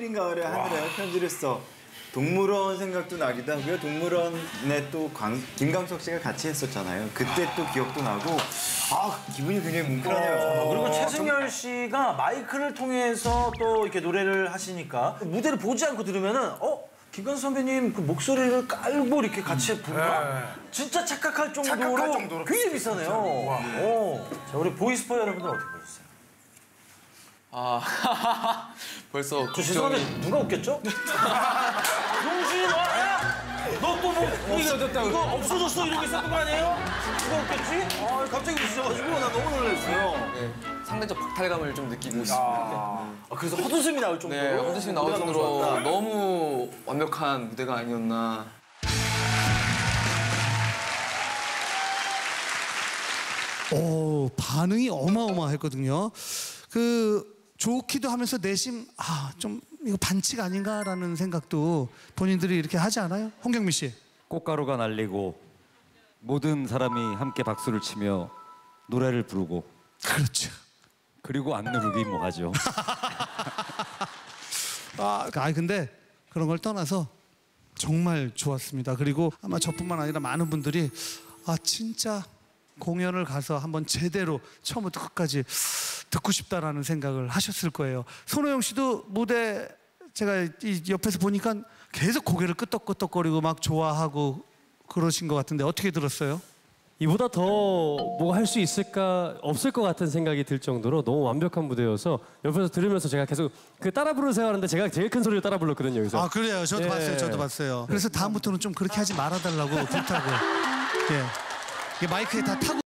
흐린 가을에 하늘에 편지를 써. 동물원 생각도 나기도 하고요. 동물원에 또 광- 김광석 씨가 같이 했었잖아요. 그때 또 기억도 나고 아 기분이 굉장히 뭉클하네요. 그리고 최승열 씨가 마이크를 통해서 또 이렇게 노래를 하시니까 무대를 보지 않고 들으면은 어 김광수 선배님 그 목소리를 깔고 이렇게 같이 부르나? 진짜 착각할 정도로, 착각할 정도로 굉장히 비싸네요. 어. 자 우리 보이스퍼 여러분들 어떻게 보셨어요? 아 벌써 저 죄송한데 누가 웃겼죠? 용신 와! 너또뭐 없어졌다 이거 없어졌어 이러고 있었던 거 아니에요? 누가 웃겼지? 아 갑자기 웃으셔가지고 나 너무 놀랐어요. 네, 상대적 박탈감을 좀 느끼고 있습니다. 아, 그래서 헛웃음이 나올 정도로 네, 헛웃음이 나올 너무 정도로 좋았다. 너무 완벽한 무대가 아니었나. 오, 반응이 어마어마했거든요. 그 좋기도 하면서 내심 아, 좀 이거 반칙 아닌가라는 생각도 본인들이 이렇게 하지 않아요? 홍경민 씨. 꽃가루가 날리고 모든 사람이 함께 박수를 치며 노래를 부르고 그렇죠. 그리고 안 누르기 뭐 하죠. 아, 아니 근데 그런 걸 떠나서 정말 좋았습니다. 그리고 아마 저뿐만 아니라 많은 분들이 아 진짜 공연을 가서 한번 제대로 처음부터 끝까지 듣고 싶다라는 생각을 하셨을 거예요. 손호영 씨도 무대 제가 이 옆에서 보니까 계속 고개를 끄덕끄덕거리고 막 좋아하고 그러신 것 같은데 어떻게 들었어요? 이보다 더 뭐 할 수 있을까 없을 것 같은 생각이 들 정도로 너무 완벽한 무대여서 옆에서 들으면서 제가 계속 그 따라 부르세요 하는데 제가 제일 큰 소리로 따라 불렀거든요 여기서 아 그래요. 저도 예. 봤어요. 저도 봤어요. 그래서 다음부터는 좀 그렇게 하지 말아달라고 부탁을. 예. 마이크에 다 타고.